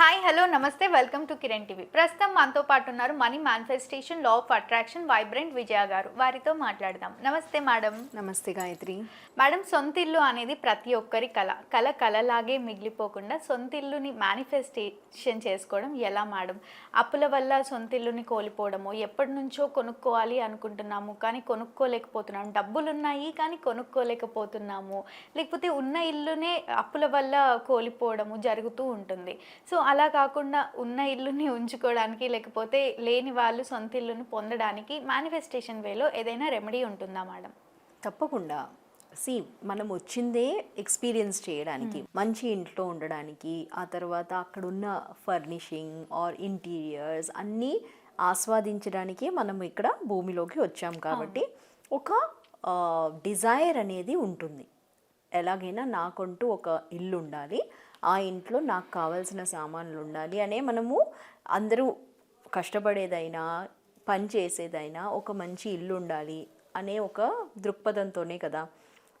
Hi hello నమస్తే welcome to Kiran TV ప్రస్తుతం మనతో పాటు ఉన్నారు money manifestation law of attraction vibrant Vijaya గారు. వారితో మాట్లాడదాం. నమస్తే మేడం. నమస్తే గాయత్రి. మేడం సొంత ఇల్లు అనేది ప్రతి ఒక్కరి కళ. కళ కళలాగే మిగిలిపోకుండా సొంత ఇల్లుని మేనిఫెస్టేషన్ చేసుకోవడం ఎలా మేడం? అప్పుల వల్ల సొంత ఇల్లుని కోల్పోవడము ఎప్పటి నుంచో కొనుక్కోవాలి అనుకుంటున్నాము కానీ కొనుక్కోలేకపోతున్నాము డబ్బులు ఉన్నాయి కానీ కొనుక్కోలేకపోతున్నాము. లేకపోతే ఉన్న ఇల్లునే అప్పుల వల్ల కోల్పోవడము జరుగుతూ ఉంటుంది. సో అలా కాకుండా ఉన్న ఇల్లుని ఉంచుకోవడానికి లేకపోతే లేని వాళ్ళు సొంత ఇల్లుని పొందడానికి మేనిఫెస్టేషన్ వేలో ఏదైనా రెమెడీ ఉంటుందా మేడం తప్పకుండా. సి మనం వచ్చిందే ఎక్స్పీరియన్స్ చేయడానికి మంచి ఇంట్లో ఉండడానికి ఆ తర్వాత అక్కడ ఉన్న ఫర్నిషింగ్ ఆర్ ఇంటీరియర్స్ అన్నీ ఆస్వాదించడానికే మనం ఇక్కడ భూమిలోకి వచ్చాం కాబట్టి ఒక డిజైర్ అనేది ఉంటుంది. ఎలాగైనా నాకంటూ ఒక ఇల్లు ఉండాలి ఆ ఇంట్లో నాకు కావాల్సిన సామాన్లు ఉండాలి అనే మనము అందరూ కష్టపడేదైనా పని చేసేదైనా ఒక మంచి ఇల్లు ఉండాలి అనే ఒక దృక్పథంతోనే కదా.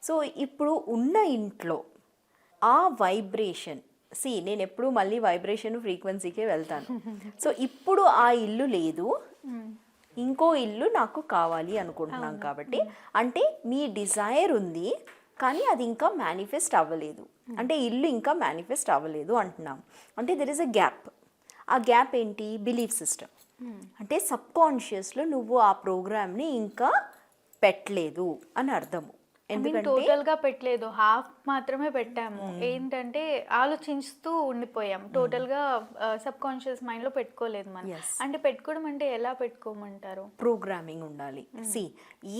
సో ఇప్పుడు ఉన్న ఇంట్లో ఆ వైబ్రేషన్ సి నేను ఎప్పుడు మళ్ళీ వైబ్రేషన్ ఫ్రీక్వెన్సీకే వెళ్తాను. సో ఇప్పుడు ఆ ఇల్లు లేదు. ఇంకో ఇల్లు నాకు కావాలి అనుకుంటున్నాం కాబట్టి అంటే మీ డిజైర్ ఉంది కానీ అది ఇంకా మేనిఫెస్ట్ అవ్వలేదు. అంటే ఇల్లు ఇంకా మేనిఫెస్ట్ అవ్వలేదు అంటున్నాం. అంటే దెర్ ఇస్ అ గ్యాప్ ఆ గ్యాప్ ఏంటి? బిలీఫ్ సిస్టమ్ అంటే సబ్కాన్షియస్లో నువ్వు ఆ ప్రోగ్రామ్ని ఇంకా పెట్టలేదు అని అర్థము. ఎందుకంటే టోటల్గా పెట్టలేదు. హాఫ్ మాత్రమే పెట్టాము. ఏంటంటే ఆలోచిస్తూ ఉండిపోయాం. టోటల్గా సబ్ కాన్షియస్ మైండ్లో పెట్టుకోలేదు మనం. అంటే పెట్టుకోవడం అంటే ఎలా పెట్టుకోమంటారు? ప్రోగ్రామింగ్ ఉండాలి. సి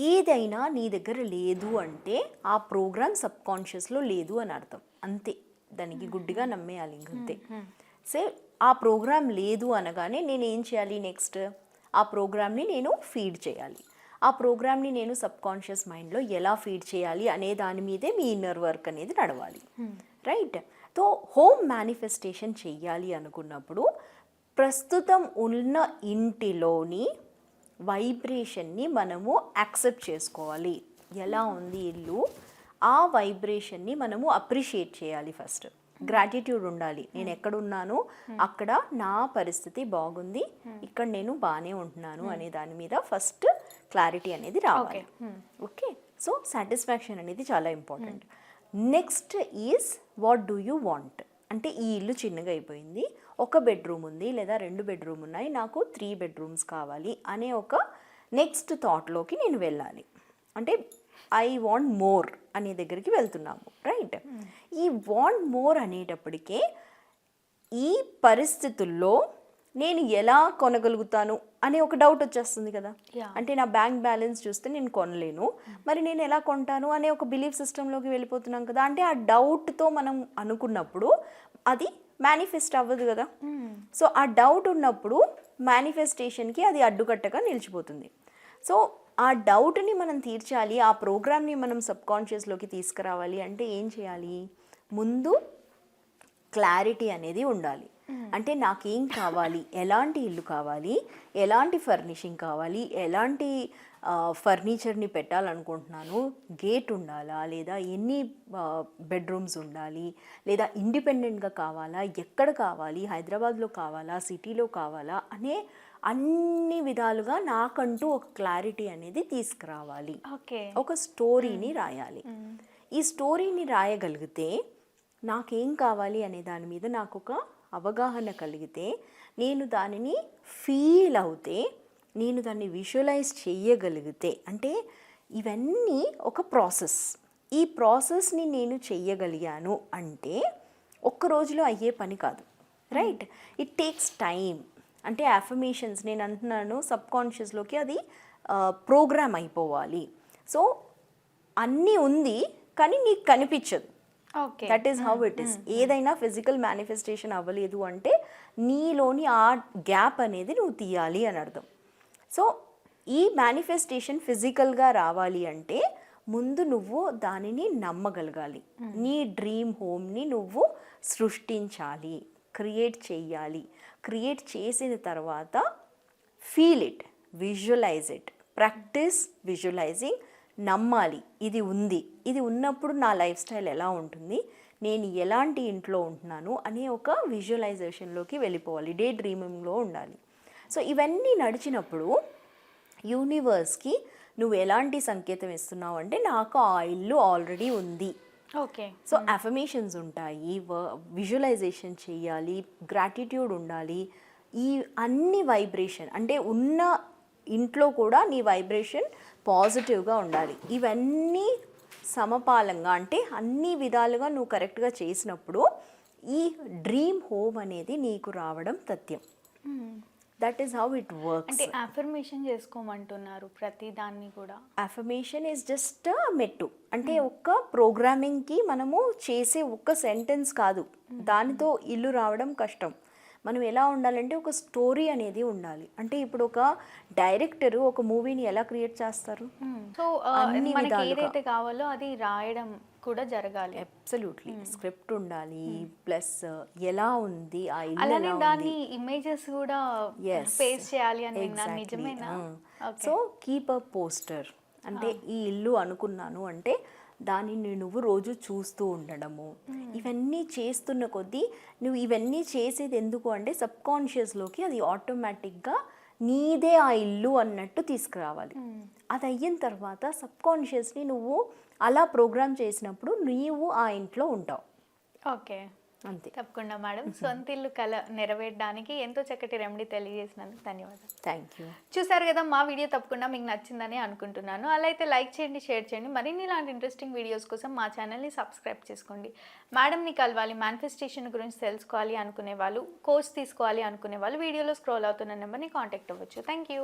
ఏదైనా నీ దగ్గర లేదు అంటే ఆ ప్రోగ్రామ్ సబ్ కాన్షియస్లో లేదు అని అర్థం. అంతే. దానికి గుడ్డిగా నమ్మేయాలి ఇంకంతే సే ఆ ప్రోగ్రామ్ లేదు అనగానే నేను ఏం చేయాలి నెక్స్ట్ ఆ ప్రోగ్రామ్ని నేను ఫీడ్ చేయాలి. ఆ ప్రోగ్రామ్ని నేను సబ్ కాన్షియస్ మైండ్లో ఎలా ఫీడ్ చేయాలి అనే దాని మీదే మీ ఇన్నర్ వర్క్ అనేది నడవాలి. రైట్? సో హోమ్ మేనిఫెస్టేషన్ చెయ్యాలి అనుకున్నప్పుడు ప్రస్తుతం ఉన్న ఇంటిలోని వైబ్రేషన్ని మనము యాక్సెప్ట్ చేసుకోవాలి. ఎలా ఉంది ఇల్లు? ఆ వైబ్రేషన్ని మనము అప్రిషియేట్ చేయాలి ఫస్ట్. గ్రాటిట్యూడ్ ఉండాలి. నేను ఎక్కడున్నాను అక్కడ నా పరిస్థితి బాగుంది. ఇక్కడ నేను బాగానే ఉంటున్నాను అనే దాని మీద ఫస్ట్ క్లారిటీ అనేది రావాలి. ఓకే? సో సాటిస్ఫాక్షన్ అనేది చాలా important. Next is what do you want? అంటే ఈ ఇల్లు చిన్నగా అయిపోయింది. ఒక బెడ్రూమ్ ఉంది లేదా రెండు బెడ్రూమ్ ఉన్నాయి. నాకు త్రీ బెడ్రూమ్స్ కావాలి అనే ఒక నెక్స్ట్ థాట్లోకి నేను వెళ్ళాలి. అంటే ఐ వాంట్ మోర్ అనే దగ్గరికి వెళ్తున్నాము రైట్ ఈ వాంట్ మోర్ అనేటప్పటికే ఈ పరిస్థితుల్లో నేను ఎలా కొనగలుగుతాను అనే ఒక డౌట్ వచ్చేస్తుంది కదా. అంటే నా బ్యాంక్ బ్యాలెన్స్ చూస్తే నేను కొనలేను మరి నేను ఎలా కొంటాను అనే ఒక బిలీఫ్ సిస్టంలోకి వెళ్ళిపోతున్నాం కదా. అంటే ఆ డౌట్తో మనం అనుకున్నప్పుడు అది మేనిఫెస్ట్ అవ్వదు కదా. సో ఆ డౌట్ ఉన్నప్పుడు మేనిఫెస్టేషన్కి అది అడ్డుకట్టగా నిలిచిపోతుంది. సో ఆ డౌట్ని మనం తీర్చాలి ఆ ప్రోగ్రామ్ని మనం సబ్ కాన్షియస్లోకి తీసుకురావాలి అంటే ఏం చేయాలి? ముందు క్లారిటీ అనేది ఉండాలి. అంటే నాకేం కావాలి? ఎలాంటి ఇల్లు కావాలి? ఎలాంటి ఫర్నిషింగ్ కావాలి? ఎలాంటి ఫర్నిచర్ని పెట్టాలనుకుంటున్నాను? గేట్ ఉండాలా? లేదా ఎన్ని బెడ్రూమ్స్ ఉండాలి? లేదా ఇండిపెండెంట్గా కావాలా? ఎక్కడ కావాలి? హైదరాబాద్లో కావాలా? సిటీలో కావాలా? అనే అన్ని విధాలుగా నాకంటూ ఒక క్లారిటీ అనేది తీసుకురావాలి. ఓకే. ఒక స్టోరీని రాయాలి. ఈ స్టోరీని రాయగలిగితే నాకేం కావాలి అనే దాని మీద నాకు ఒక అవగాహన కలిగితే నేను దానిని ఫీల్ అవుతే నేను దాన్ని విజువలైజ్ చేయగలిగితే అంటే ఇవన్నీ ఒక ప్రాసెస్. ఈ ప్రాసెస్ని నేను చెయ్యగలిగాను అంటే ఒక్క రోజులో అయ్యే పని కాదు. రైట్? ఇట్ టేక్స్ టైం అంటే అఫర్మేషన్స్ నేను అంటున్నాను సబ్ కాన్షియస్లోకి అది ప్రోగ్రామ్ అయిపోవాలి. సో అన్నీ ఉంది కానీ నీకు కనిపించదు. Okay. That is how it is ఏదైనా ఫిజికల్ మేనిఫెస్టేషన్ అవ్వలేదు అంటే నీలోని ఆ గ్యాప్ అనేది నువ్వు తీయాలి అని అర్థం. సో ఈ మేనిఫెస్టేషన్ ఫిజికల్గా రావాలి అంటే ముందు నువ్వు దానిని నమ్మగలగాలి. నీ డ్రీమ్ హోమ్ని నువ్వు సృష్టించాలి. క్రియేట్ చేయాలి. క్రియేట్ చేసిన తర్వాత feel it visualize it. Practice visualizing నమ్మాలి. ఇది ఉంది. ఇది ఉన్నప్పుడు నా లైఫ్ స్టైల్ ఎలా ఉంటుంది? నేను ఎలాంటి ఇంట్లో ఉంటున్నాను? అనే ఒక విజువలైజేషన్లోకి వెళ్ళిపోవాలి. డే డ్రీమింగ్లో ఉండాలి. సో ఇవన్నీ నడిచినప్పుడు యూనివర్స్కి నువ్వు ఎలాంటి సంకేతం ఇస్తున్నావు అంటే నాకు ఆ ఇల్లు ఆల్రెడీ ఉంది. ఓకే. సో అఫర్మేషన్స్ ఉంటాయి విజువలైజేషన్ చేయాలి గ్రాటిట్యూడ్ ఉండాలి. ఈ అన్ని వైబ్రేషన్ అంటే ఉన్న ఇంట్లో కూడా నీ వైబ్రేషన్ పాజిటివ్గా ఉండాలి. ఇవన్నీ సమపాలంగా అంటే అన్ని విధాలుగా నువ్వు కరెక్ట్గా చేసినప్పుడు ఈ డ్రీమ్ హోమ్ అనేది నీకు రావడం తథ్యం. That is how it works అంటే అఫర్మేషన్ చేసుకోమంటున్నారు ప్రతి దాన్ని కూడా. అఫర్మేషన్ ఈజ్ జస్ట్ మెట్టు. అంటే ఒక్క ప్రోగ్రామింగ్కి మనము చేసే ఒక్క సెంటెన్స్ కాదు. దానితో ఇల్లు రావడం కష్టం. మనం ఎలా ఉండాలంటే ఒక స్టోరీ అనేది ఉండాలి. అంటే ఇప్పుడు ఒక డైరెక్టర్ ఒక మూవీని ఎలా క్రియేట్ చేస్తారు? సో అన్ని మనకి విధాలుగా. ఏదైతే కావాలో అది రాయడం కూడా జరగాలి. అబ్సల్యూట్లీ స్క్రిప్ట్ ఉండాలి ప్లస్ ఎలా ఉంది ఆ అలానే దాని ఇమేజెస్ కూడా. పేస్ట్ చేయాలి అని. నిజమేనా? సో కీప్ అ పోస్టర్ అంటే ఈ ఇల్లు అనుకున్నాను అంటే దానిని నువ్వు రోజు చూస్తూ ఉండడము. ఇవన్నీ చేస్తున్న కొద్దీ నువ్వు ఇవన్నీ చేసేది ఎందుకు అంటే సబ్ కాన్షియస్లోకి అది ఆటోమేటిక్గా నీదే ఆ ఇల్లు అన్నట్టు తీసుకురావాలి. అది అయిన తర్వాత సబ్ కాన్షియస్ని నువ్వు అలా ప్రోగ్రామ్ చేసినప్పుడు నీవు ఆ ఇంట్లో ఉంటావు. ఓకే. అంతే. తప్పకుండా మేడం. సొంత ఇల్లు కల నెరవేరడానికి ఎంతో చక్కటి రెమెడీ తెలియజేసినందుకు ధన్యవాదాలు. థ్యాంక్ యూ చూసారు కదా మా వీడియో తప్పకుండా మీకు నచ్చిందని అనుకుంటున్నాను. అలా అయితే లైక్ చేయండి షేర్ చేయండి. మరిన్ని ఇలాంటి ఇంట్రెస్టింగ్ వీడియోస్ కోసం మా ఛానల్ని సబ్స్క్రైబ్ చేసుకోండి. మేడంని కలవాలి మేనిఫెస్టేషన్ గురించి తెలుసుకోవాలి అనుకునే వాళ్ళు కోర్స్ తీసుకోవాలి అనుకునే వాళ్ళు వీడియోలో స్క్రోల్ అవుతున్న నెంబర్ని కాంటాక్ట్ అవ్వచ్చు. Thank you